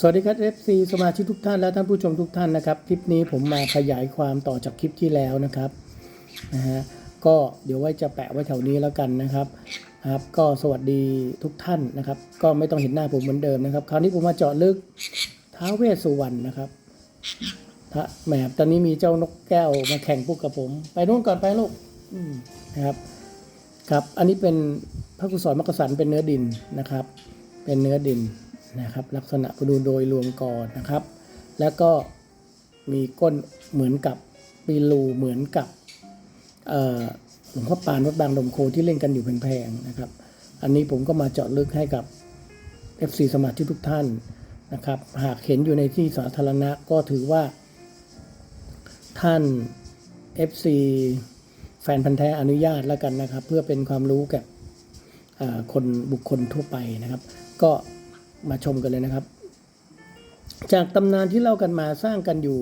สวัสดีครับ FC สมาชิกทุกท่านและท่านผู้ชมทุกท่านนะครับ คลิปนี้ผมมาขยายความต่อจากคลิปที่แล้วนะครับนะฮะก็เดี๋ยวไว้จะแปะไว้แถวนี้แล้วกันนะครับครับ ก็สวัสดีทุกท่านนะครับ ก็ไม่ต้องเห็นหน้าผมเหมือนเดิมนะครับ คราวนี้ผมมาเจาะลึกท้าวเวสสุวรรณนะครับพระแหมตอนนี้มีเจ้านกแก้วมาแข่งปุ๊กกับผม ไปนู่นก่อนไปลูกนะครับ ครับ อันนี้เป็นพระกุศลมกสันเป็นเนื้อดินนะครับ เป็นเนื้อดิน นะครับ ลักษณะดูโดยรวมก่อนนะครับ แล้วก็มีก้นเหมือนกับปีรูเหมือนกับหลวงพ่อปานวัดบางลมโคที่เล่นกันอยู่แพงๆนะครับ อันนี้ผมก็มาเจาะลึกให้กับ FC สมาชิกทุกท่านนะครับ หากเห็นอยู่ในที่สาธารณะก็ถือว่า ท่าน FC แฟนพันธ์แท้อนุญาตแล้วกันนะครับ เพื่อเป็นความรู้แก่คนบุคคลทั่วไปนะครับ ก็ มาชมกันเลยนะครับ จากตำนานที่เล่ากันมาสร้างกันอยู่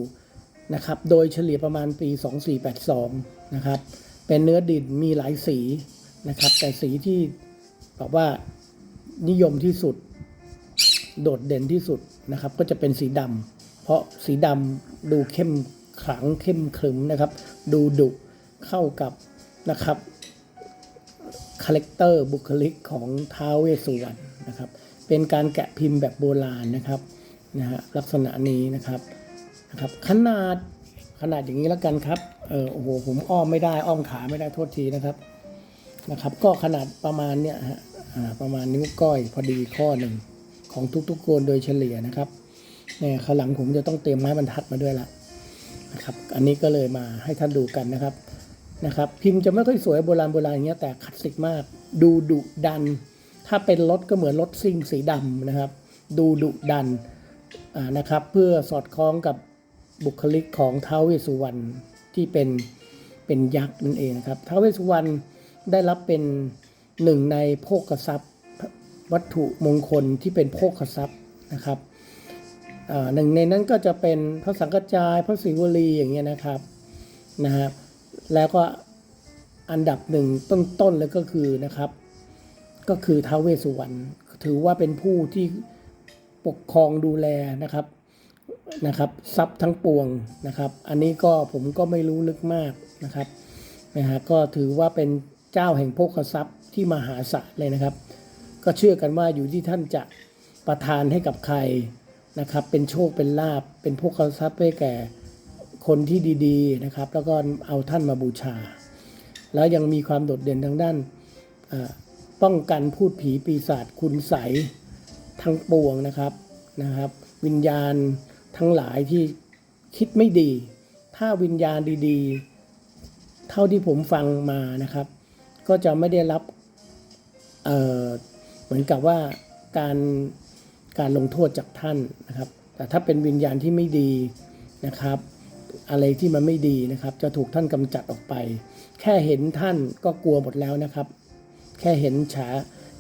นะครับ โดยเฉลี่ยประมาณปี 2482 นะครับ เป็นเนื้อดินมีหลายสีนะครับ แต่สีที่บอกว่านิยมที่สุด โดดเด่นที่สุดนะครับ ก็จะเป็นสีดำเพราะสีดำดูเข้มขลังเข้มขรึมนะครับ ดูดุเข้ากับนะครับคาแรคเตอร์บุคลิกของท้าวเวสสุวรรณนะครับ เป็นการแกะพิมพ์แบบโบราณนะครับนะฮะลักษณะนี้นะครับนะครับ ขนาดขนาดอย่างนี้แล้วกันครับเออโอ้โหผมอ้อมไม่ได้อ้อมขาไม่ได้โทษทีนะครับนะครับ ก็ขนาดประมาณเนี้ยฮะประมาณนิ้วก้อยพอดีข้อหนึ่งของทุกๆคนโดยเฉลี่ยนะครับเนี่ยข้างหลังผมจะต้องเตรียมไม้บรรทัดมาด้วยละนะครับ อันนี้ก็เลยมาให้ท่านดูกันนะครับนะครับ พิมพ์จะไม่ค่อยสวยโบราณโบราณอย่างเงี้ยแต่คลาสสิกมาก ดูดุดัน ถ้าเป็นรถก็เหมือนรถซิ่งสีดำนะครับ ดูดุดันนะครับ เพื่อสอดคล้องกับบุคลิกของท้าวเวสุวรรณที่เป็นเป็นยักษ์นั่นเองครับท้าวเวสุวรรณได้รับเป็นหนึ่งในโภคทรัพย์วัตถุมงคลที่เป็นโภคทรัพย์นะครับหนึ่งในนั้นก็จะเป็นพระสังฆจายพระศิวลีอย่างเงี้ยนะครับนะฮะแล้วก็อันดับหนึ่งต้นๆเลยก็คือนะครับ ก็คือท้าวเวสสุวรรณถือว่าเป็นผู้ที่ปกครองดูแลนะครับนะครับทรัพย์ทั้งปวงนะครับ อันนี้ก็ผมก็ไม่รู้ลึกมากนะครับนะฮะก็ถือว่าเป็นเจ้าแห่งโภคทรัพย์ที่มหาศาลเลยนะครับ ก็เชื่อกันว่าอยู่ที่ท่านจะประทานให้กับใครนะครับ เป็นโชคเป็นลาบเป็นโภคทรัพย์ให้แก่คนที่ดีๆนะครับ แล้วก็เอาท่านมาบูชา แล้วยังมีความโดดเด่นทางด้านอ่อ ป้องกันพูดผีปีศาจคุณใสทั้งปวงนะครับนะครับ วิญญาณทั้งหลายที่คิดไม่ดี ถ้าวิญญาณดีๆ เท่าที่ผมฟังมานะครับ ก็จะไม่ได้รับเเหมือนกับว่าการการลงโทษจากท่านนะครับ แต่ถ้าเป็นวิญญาณที่ไม่ดีนะครับ อะไรที่มันไม่ดีนะครับ จะถูกท่านกำจัดออกไป แค่เห็นท่านก็กลัวหมดแล้วนะครับ แค่เห็นฉา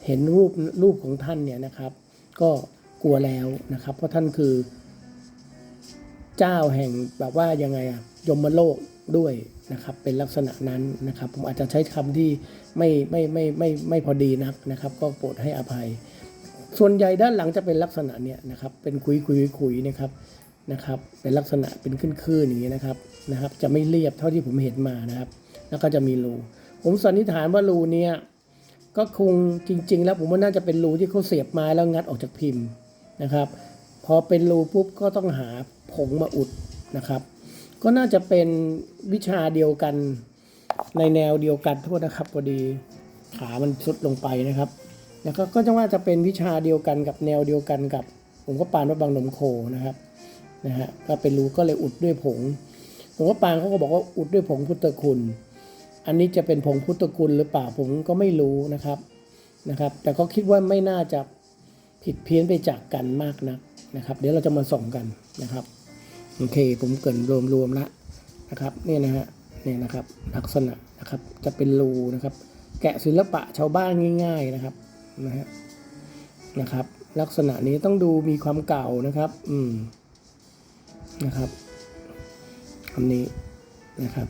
เห็นรูปรูปของท่านเนี่ยนะครับ ก็กลัวแล้วนะครับ เพราะท่านคือ เจ้าแห่งแบบว่ายังไงอะยมโลกด้วยนะครับ เป็นลักษณะนั้นนะครับ ผมอาจจะใช้คำที่ไม่ไม่ไม่ไม่ไม่ไม่พอดีนักนะครับ ก็โปรดให้อภัย ส่วนใหญ่ด้านหลังจะเป็นลักษณะเนี่ยนะครับ เป็นคุยคุยคุยนะครับนะครับเป็นลักษณะเป็นขึ้นๆอย่างนี้นะครับนะครับ จะไม่เรียบเท่าที่ผมเห็นมานะครับ แล้วก็จะมีรูผมสันนิษฐานว่ารูเนี้ย ก็คงจริง ๆ แล้วผมว่าน่าจะเป็นรูที่เขาเสียบไม้แล้วงัดออกจากพิมพ์นะครับ พอเป็นรูปุ๊บก็ต้องหาผงมาอุดนะครับ ก็น่าจะเป็นวิชาเดียวกันในแนวเดียวกันโทษนะครับพอดีขามันสุดลงไปนะครับแล้วก็ก็จะว่าจะเป็นวิชาเดียวกันกับแนวเดียวกันกับ ผมก็ปานว่าบางนมโคนะครับนะฮะก็เป็นรูก็เลยอุดด้วยผงผมก็ปานเขาก็บอกว่าอุดด้วยผงพุทธคุณ อันนี้จะเป็นผงพุทธคุณหรือเปล่าผมก็ไม่รู้นะครับนะครับ แต่ก็คิดว่าไม่น่าจะผิดเพี้ยนไปจากกันมากนักนะครับ เดี๋ยวเราจะมาส่องกันนะครับโอเค ผมเกินรวมๆล้วนะครับนี่นะฮะนี่นะครับ ลักษณะนะครับจะเป็นรูนะครับ แกะศิลปะชาวบ้านง่าย ๆนะครับนะฮะนะครับ ลักษณะนี้ต้องดูมีความเก่านะครับ อืมนะครับอันนี้นะครับ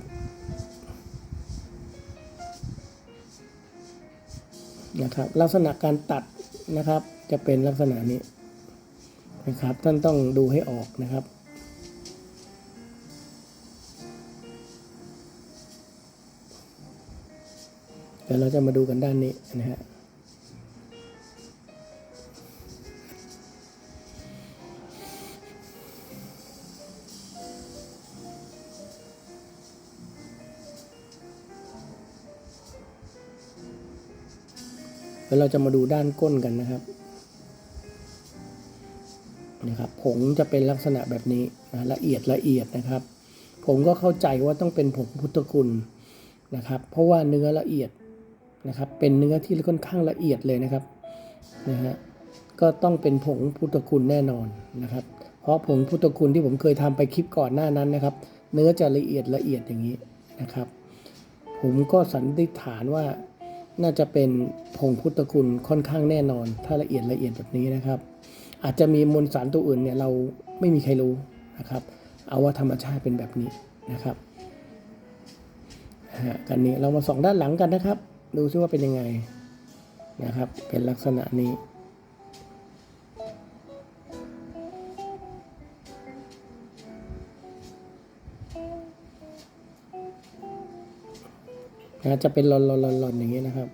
นะครับลักษณะการตัดนะครับ จะเป็นลักษณะนี้นะครับ ท่านต้องดูให้ออกนะครับเดี๋ยวเราจะมาดูกันด้านนี้นะฮะ แล้วเราจะมาดูด้านก้นกันนะครับนะครับผงจะเป็นลักษณะแบบนี้นะละเอียดละเอียดนะครับ ผมก็เข้าใจว่าต้องเป็นผงพุทธคุณนะครับ เพราะว่าเนื้อละเอียดนะครับ เป็นเนื้อที่ค่อนข้างละเอียดเลยนะครับนะฮะก็ต้องเป็นผงพุทธคุณแน่นอนนะครับ เพราะผงพุทธคุณที่ผมเคยทำไปคลิปก่อนหน้านั้นนะครับ เนื้อจะละเอียดละเอียดอย่างนี้นะครับ ผมก็สันนิษฐานว่า น่าจะเป็นผงพุทธคุณค่อนข้างแน่นอน ถ้าละเอียดละเอียดแบบนี้นะครับ อาจจะมีมวลสารตัวอื่นเนี่ยเราไม่มีใครรู้นะครับ เอาว่าธรรมชาติเป็นแบบนี้นะครับฮะกันนี้เรามาส่องด้านหลังกันนะครับ ดูซิว่าเป็นยังไงนะครับ เป็นลักษณะนี้ นะจะเป็นหลอนๆๆอนหลอย่างนี้นะครับ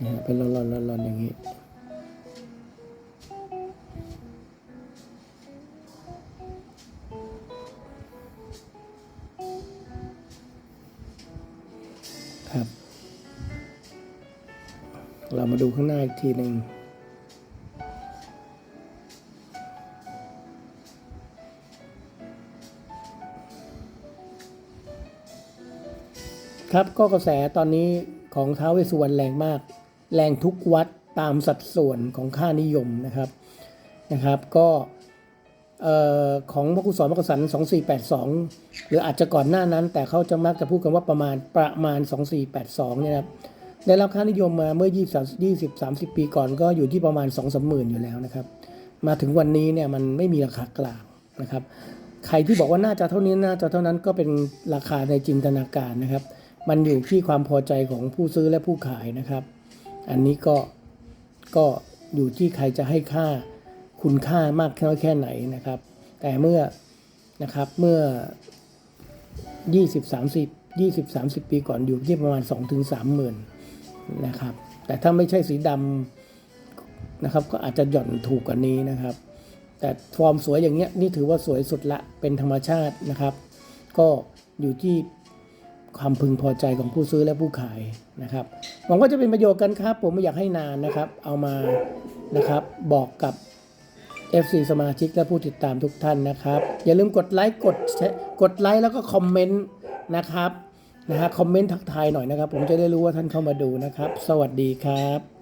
นะฮะเป็นหลอนๆๆอนหลอนหลอนอย่างนี้ครับ เรามาดูข้างหน้าอีกทีหนึ่ง ครับก็กระแสตอนนี้ของท้าวเวสสุวรรณแรงมาก แรงทุกวัดตามสัดส่วนของค่านิยมนะครับนะครับก็เอ่อของพระกุศลมกสัน2482หรืออาจจะก่อนหน้านั้น แต่เขาจะมักจะพูดกันว่าประมาณประมาณ2482เนี่ยนะครับได้รับค่านิยมมาเมื่อ20 20 30ปีก่อนก็อยู่ที่ประมาณ2 3 0 0 0 0อยู่แล้วนะครับ มาถึงวันนี้เนี่ยมันไม่มีราคากลางนะครับ ใครที่บอกว่าน่าจะเท่านี้น่าจะเท่านั้นก็เป็นราคาในจินตนาการนะครับ มันอยู่ที่ความพอใจของผู้ซื้อและผู้ขายนะครับ อันนี้ก็ก็อยู่ที่ใครจะให้ค่าคุณค่ามากน้อยแค่ไหนนะครับ แต่เมื่อนะครับเมื่อ 20 30 20 30 ปีก่อนอยู่ที่ประมาณ 2-3ถึง3หมื่นนะครับ แต่ถ้าไม่ใช่สีดำนะครับ ก็อาจจะหย่อนถูกกว่านี้นะครับ แต่ฟอร์มสวยอย่างเงี้ยนี่ถือว่าสวยสุดละเป็นธรรมชาตินะครับ ก็อยู่ที่ ความพึงพอใจของผู้ซื้อและผู้ขายนะครับหวังว่าจะเป็นประโยชน์กันครับ ผมไม่อยากให้นานนะครับ เอามานะครับบอกกับ FC สมาชิกและผู้ติดตามทุกท่านนะครับ อย่าลืมกดไลค์กดแชกดไลค์แล้วก็คอมเมนต์นะครับนะฮะคอมเมนต์ทักทายหน่อยนะครับ ผมจะได้รู้ว่าท่านเข้ามาดูนะครับ สวัสดีครับ